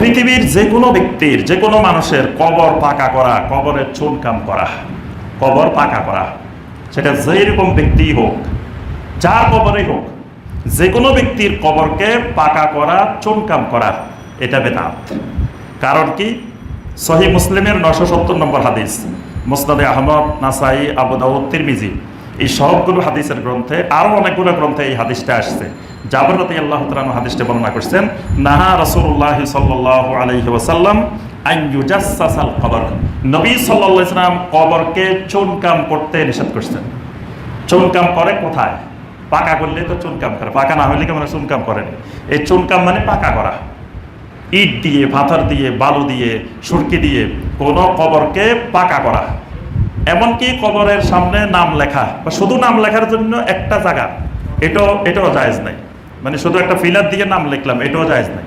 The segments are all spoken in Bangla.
পৃথিবীর যে কোনো ব্যক্তির যে কোনো মানুষের কবর পাকা করা, কবরের চুনকাম করা, কবর পাকা করা, সেটা যেই রকম ব্যক্তি হোক, যার কবরেই হোক যে কোনো ব্যক্তির কবরকে পাকা করা, চুনকাম করা, এটা বেদাত। কারণ কি? সহি মুসলিমের নশো সত্তর নম্বর হাদিস, মুসনাদে আহমদ, নাসাই, আবু দাউদ, তিরমিজি। এই সবগুলো হাদিসের গ্রন্থে, আরও অনেকগুলো গ্রন্থে এই হাদিসটা আসছে। জাবর রাতি আল্লাহ তালানু হাদিসটা বর্ণনা করছেন, নাহা রসুল্লাহ সাল্লাহ আলহি ওসাল্লাম আইয়ুজাসাল কবর। নবী সাল্লাহ ইসলাম কবরকে চুনকাম করতে নিষেধ করছেন। চুনকাম করে কোথায়? পাকা করলে তো চুনকাম করে, পাকা না হলে কেমন চুনকাম করেনি এই চুনকাম মানে পাকা করা। ইট দিয়ে, পাথর দিয়ে, বালু দিয়ে, সুরকি দিয়ে কোনো কবরকে পাকা করা। এমনকি কবরের সামনে নাম লেখা, বা শুধু নাম লেখার জন্য একটা জায়গা, এটাও এটাও জায়েজ নাই। মানে শুধু একটা ফিলার দিয়ে নাম লিখলাম, এটাও জায়েজ নাই।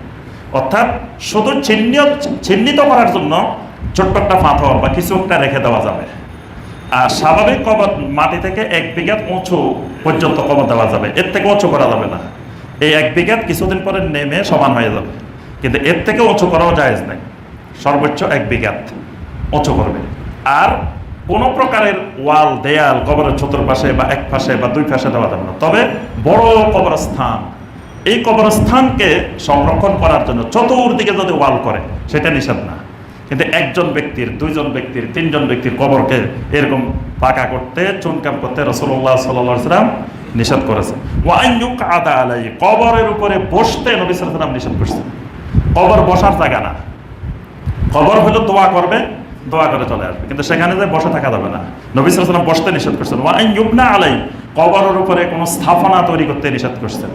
অর্থাৎ শুধু চিহ্নিত চিহ্নিত করার জন্য ছোট্ট একটা পাথর বা কিছু একটা রেখে দেওয়া যাবে। আর স্বাভাবিক কবর মাটি থেকে এক বিঘাত উঁচু পর্যন্ত কবর দেওয়া যাবে। এর থেকে উঁচু করা যাবে না। এই এক বিঘাত কিছুদিন পরে নেমে সমান হয়ে যাবে। কিন্তু এর থেকে উঁচু করাও জায়েজ নাই। সর্বোচ্চ এক বিঘাত উঁচু করবে। আর কোনো প্রকারের ওয়াল, দেয়াল, কবরের চতুর্পাশে বা এক পাশে বা দুই পাশে দেওয়া যাবে না। তবে বড় কবরস্থান, এই কবরস্থানকে সংরক্ষণ করার জন্য চতুর্দিকে যদি ওয়াল করে, সেটা নিষেধ না। কিন্তু একজন ব্যক্তির, দুইজন ব্যক্তির, তিনজন ব্যক্তির কবরকে এরকম পাকা করতে, চুনকাম করতে রসুল্লাহ সাল্লাম নিষেধ করেছে। আদা আলাই কবরের উপরে বসতে নবী সাল্লাম নিষেধ করছে। কবর বসার জায়গা না। কবর হলো দোয়া করবে দোয়া করে চলে আসবে। কিন্তু সেখানে যে বসে থাকা যাবে না। নবী সাল্লাম বসতে নিষেধ করছেন। ওয়াইনুকনা আলাই কবরের উপরে কোনো স্থাপনা তৈরি করতে নিষেধ করছেন।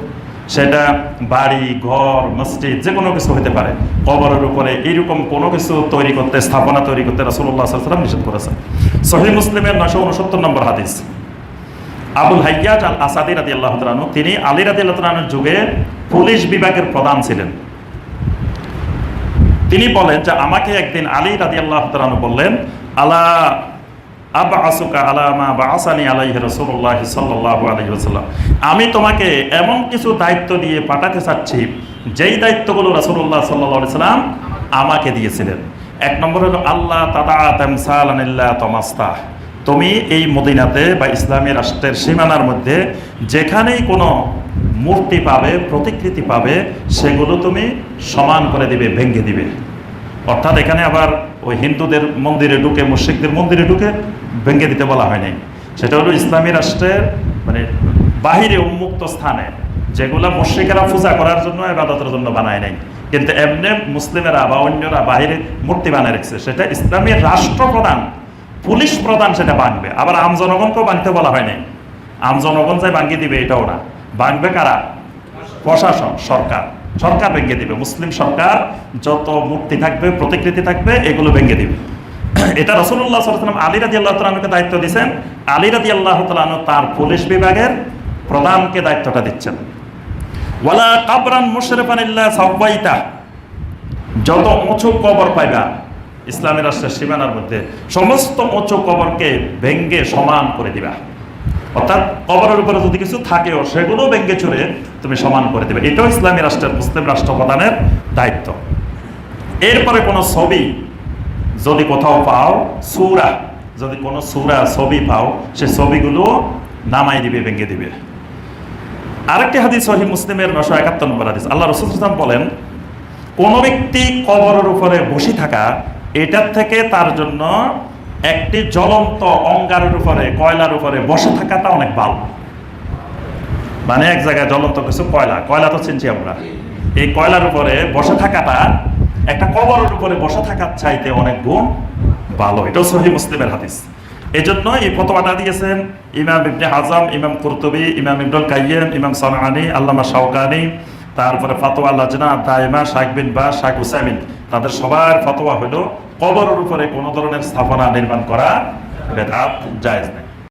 সেটা বাড়ি, ঘর, মসজিদ যে কোনো কিছু হতে পারে। কবরের উপরে এইরকম কোনো কিছু তৈরি করতে, স্থাপনা তৈরি করতে রাসুল্লাহ সাল্লাম নিষেধ করেছেন। সহি মুসলিমের নশো উনসত্তর নম্বর হাদিস। আবুল হাইয়াজ আল আসাদি রাদি আল্লাহ তিনি আলী রাদি আল্লাহ যুগে পুলিশ বিভাগের প্রধান ছিলেন। তিনি বলেন যে আমাকে একদিন আলী রাদি আল্লাহ বললেন, আলা রসুল্লাহ আমি তোমাকে এমন কিছু দায়িত্ব দিয়ে পাঠাতে চাচ্ছি, যেই দায়িত্বগুলো রসুল্লাহ সাল্লাহ সাল্লাম আমাকে দিয়েছিলেন। এক নম্বর হলো আল্লাহ তাদা তামসাল্লাহ তমাস্তা। তুমি এই মদিনাতে বা ইসলামী রাষ্ট্রের সীমানার মধ্যে যেখানেই কোনো মূর্তি পাবে, প্রতিকৃতি পাবে, সেগুলো তুমি সমান করে দিবে, ভেঙে দিবে। অর্থাৎ এখানে আবার ওই হিন্দুদের মন্দিরে ঢুকে, মুশ্রিকদের মন্দিরে ঢুকে ভেঙে দিতে বলা হয়নি। সেটা হলো ইসলামী রাষ্ট্রের মানে বাহিরে উন্মুক্ত স্থানে, যেগুলা মুশ্রিকেরা পূজা করার জন্য এবাদতের জন্য বানায় নাই। কিন্তু এমনি মুসলিমেরা বা অন্যরা বাহিরে মূর্তি বানিয়ে রেখেছে। সেটা ইসলামী রাষ্ট্রপ্রধান পুলিশ প্রধান সেটা বানবে। আবার আম জনগণকেও বানতে বলা হয়নি। আম জনগণ চাই ভাঙিয়ে দিবে, এটাও না। বানবে কারা? প্রশাসন, সরকার। সরকার ভেঙে দিবে। মুসলিম সরকার যত মূর্তি থাকবে, প্রতিকৃতি থাকবে, এগুলো ভেঙে দিবে। এটা রসুল্লাহ সাল্লাম আলী রাজি আল্লাহ তালকে দায়িত্ব দিচ্ছেন আলী রাজি আল্লাহ তালন তার পুলিশ বিভাগের প্রধানকে দায়িত্বটা দিচ্ছেন। ওয়ালা কাবরান মুশরেফানিল্লাহ সাব্বাইতা যত উঁচু কবর পাইবা, ইসলামী রাষ্ট্রের সীমানার মধ্যে সমস্ত উঁচু কবরকে ভেঙ্গে সমান করে দিবা। অর্থাৎ কবরের উপরে যদি কিছু থাকেও সেগুলো ভেঙ্গে চুরে তুমি সমান করে দেবে। এটাও ইসলামী রাষ্ট্রের, মুসলিম রাষ্ট্র প্রধানের দায়িত্ব। এরপরে কোনো ছবি যদি কোথাও পাও, সুরা, যদি কোনো সুরা, ছবি পাও, সে ছবিগুলো নামাই দিবে, ভেঙে দিবে। আরেকটি হাদিস সহি মুসলিমের নশো একাত্তর নম্বর হাদিস। আল্লাহ রসুল ইসলাম বলেন, কোন ব্যক্তি কবরের উপরে বসে থাকা, এটার থেকে তার জন্য একটি জ্বলন্ত অঙ্গারের উপরে, কয়লার উপরে বসে থাকাটা অনেক ভালো। মানে এক জায়গায় জ্বলন্ত কিছু কয়লা কয়লা তো চিনছি আমরা। এই কয়লার উপরে বসে থাকাটা, একটা কবরের উপরে বসে থাকার চাইতে অনেক গুণ ভালো। এটাও সহি মুসলিমের হাদিস। এই জন্য এই ফতোয়াটা দিয়েছেন ইমাম ইবনে হাজাম, ইমাম কুরতুবি, ইমাম ইবনুল কাইয়েম ইমাম সানানি, আল্লামা শাওকানি, তারপরে ফতোয়া লাজনা দায়মা শাক বিন বা শাক হুসাইমিন তাদের সবার ফতোয়া হলো কবরের উপরে কোনো ধরনের স্থাপনা নির্মাণ করা বেদাত জায়েজ নেই।